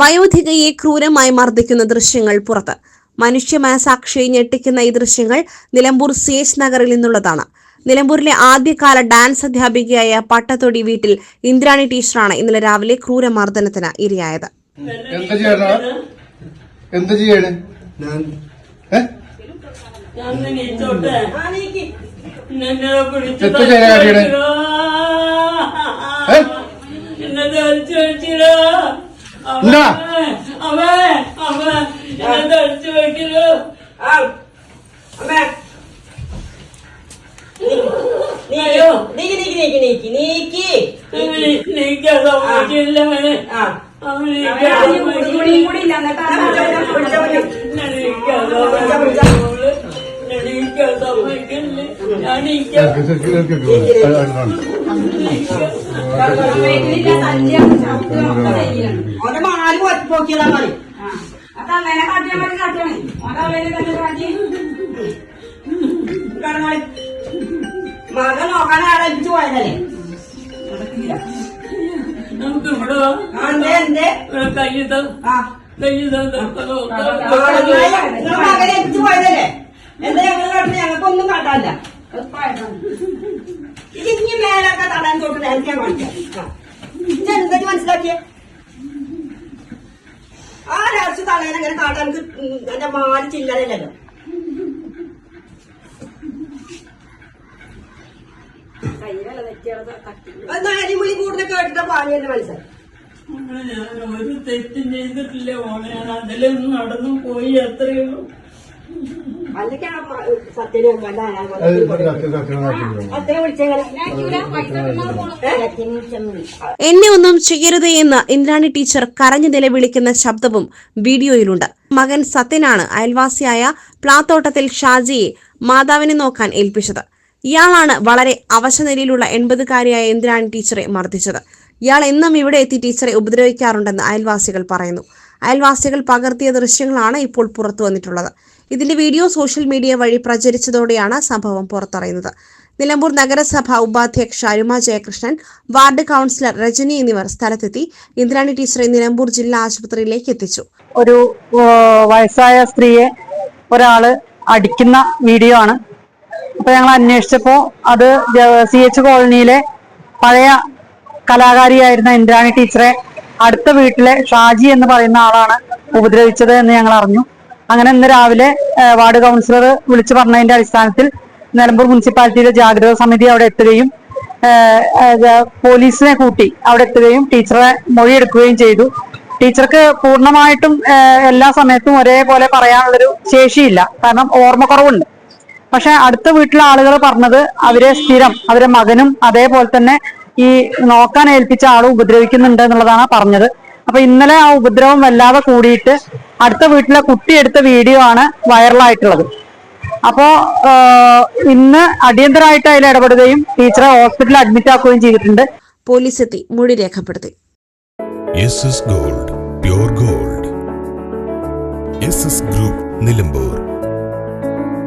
വയോധികയെ ക്രൂരമായി മർദ്ദിക്കുന്ന ദൃശ്യങ്ങൾ പുറത്ത്. മനുഷ്യ മനസാക്ഷിയെ ഞെട്ടിക്കുന്ന ഈ ദൃശ്യങ്ങൾ നിലമ്പൂർ സി എച്ച് നഗറിൽ നിന്നുള്ളതാണ്. നിലമ്പൂരിലെ ആദ്യകാല ഡാൻസ് അധ്യാപികയായ പട്ടത്തൊടി വീട്ടിൽ ഇന്ദ്രാണി ടീച്ചറാണ് ഇന്നലെ രാവിലെ ക്രൂരമർദ്ദനത്തിന് ഇരയായത്. എന്ത് ചെയ്യണം എന്ത് ചെയ്യണ്? ഞാൻ നീക്കി നീക്കി നീക്കി നീക്കി നീക്കാൻ സമ്മതിക്കില്ല ഞാൻ നീക്കാൻ കേൾക്ക്, കേൾക്ക്, കേൾക്ക്. അത് അത് കാണും. ഓന്റെ മാൽ പോക്കിയതാ മതി കടന്നാളി മകൻ നോക്കാൻ ഏൽപ്പിച്ചു പോയതല്ലേ നമുക്ക് ഇവിടെ എന്തേ എന്തേ കയ്യിൽ ത- ആ കയ്യിൽ ത- ത- നിങ്ങൾ മകനെ പോയതല്ലേ ഇത് ഇനി മേലൊക്കെ തടാൻ തൊട്ട് നേരത്തെ കാണിക്കാം. എന്തൊക്കെ മനസ്സിലാക്കിയേ? ആ രാശി തളേനെ അങ്ങനെ കാട്ടാൻ എന്റെ മാൽ ചില്ലറയില്ലല്ലോ. അരിമുളി കൂടുതൽ കേട്ടിട്ട് പാനി എന്റെ മനസ്സിലായി. ഞാൻ ഒരു തെറ്റും ചെയ്തിട്ടില്ല ഞാൻ അതിലൊന്നും നടന്നു പോയി അത്രയേ ഉള്ളൂ. അല്ലെങ്കിൽ ആ സത്യനെ. അത്രേ എന്നെ ഒന്നും ചെയ്യരുത് എന്ന് ഇന്ദ്രാണി ടീച്ചർ കരഞ്ഞു നിലവിളിക്കുന്ന ശബ്ദവും വീഡിയോയിലുണ്ട്. മകൻ സത്യനാണ് അയൽവാസിയായ പ്ലാത്തോട്ടത്തിൽ ഷാജിയെ മാതാവിനെ നോക്കാൻ ഏൽപ്പിച്ചത്. ഇയാളാണ് വളരെ അവശനിലയിലുള്ള എൺപതുകാരിയായ ഇന്ദ്രാണി ടീച്ചറെ മർദ്ദിച്ചത്. ഇയാൾ എന്നും ഇവിടെ എത്തി ടീച്ചറെ ഉപദ്രവിക്കാറുണ്ടെന്ന് അയൽവാസികൾ പറയുന്നു. അയൽവാസികൾ പകർത്തിയ ദൃശ്യങ്ങളാണ് ഇപ്പോൾ പുറത്തു വന്നിട്ടുള്ളത്. ഇതിന്റെ വീഡിയോ സോഷ്യൽ മീഡിയ വഴി പ്രചരിച്ചതോടെയാണ് സംഭവം പുറത്തറിയുന്നത്. നിലമ്പൂർ നഗരസഭ ഉപാധ്യക്ഷ അരുമ ജയകൃഷ്ണൻ വാർഡ് കൗൺസിലർ രജനി എന്നിവർ സ്ഥലത്തെത്തി ഇന്ദ്രാണി ടീച്ചറെ നിലമ്പൂർ ജില്ലാ ആശുപത്രിയിലേക്ക് എത്തിച്ചു. ഒരു വയസ്സായ സ്ത്രീയെ ഒരാൾ അടിക്കുന്ന വീഡിയോ ആണ്. അപ്പൊ ഞങ്ങൾ അന്വേഷിച്ചപ്പോ അത് സി എച്ച് കോളനിയിലെ പഴയ കലാകാരിയായിരുന്ന ഇന്ദ്രാണി ടീച്ചറെ അടുത്ത വീട്ടിലെ ഷാജി എന്ന് പറയുന്ന ആളാണ് ഉപദ്രവിച്ചത് എന്ന് ഞങ്ങൾ അറിഞ്ഞു. അങ്ങനെ ഇന്ന് രാവിലെ വാർഡ് കൗൺസിലർ വിളിച്ചു പറഞ്ഞതിന്റെ അടിസ്ഥാനത്തിൽ നിലമ്പൂർ മുനിസിപ്പാലിറ്റിയിലെ ജാഗ്രതാ സമിതി അവിടെ എത്തുകയും പോലീസിനെ കൂട്ടി അവിടെ എത്തുകയും ടീച്ചറെ മൊഴിയെടുക്കുകയും ചെയ്തു. ടീച്ചർക്ക് പൂർണമായിട്ടും എല്ലാ സമയത്തും ഒരേപോലെ പറയാനുള്ളൊരു ശേഷിയില്ല. കാരണം ഓർമ്മക്കുറവുണ്ട്. പക്ഷെ അടുത്ത വീട്ടിലെ ആളുകൾ പറഞ്ഞത് അവരെ സ്ഥിരം അവരെ മകനും അതേപോലെ തന്നെ ഈ നോക്കാൻ ഏൽപ്പിച്ച ആൾ ഉപദ്രവിക്കുന്നുണ്ട് എന്നുള്ളതാണ് പറഞ്ഞത്. അപ്പൊ ഇന്നലെ ആ ഉപദ്രവം വല്ലാതെ കൂടിയിട്ട് അടുത്ത വീട്ടിലെ കുട്ടി എടുത്ത വീഡിയോ ആണ് വൈറലായിട്ടുള്ളത്. അപ്പോ ഇന്ന് അടിയന്തരമായിട്ട് അതിൽ ഇടപെടുകയും ടീച്ചറെ ഹോസ്പിറ്റലിൽ അഡ്മിറ്റ് ആക്കുകയും ചെയ്തിട്ടുണ്ട്. പോലീസ് എത്തി മൊഴി രേഖപ്പെടുത്തി. Gold pure gold S S group Nilambur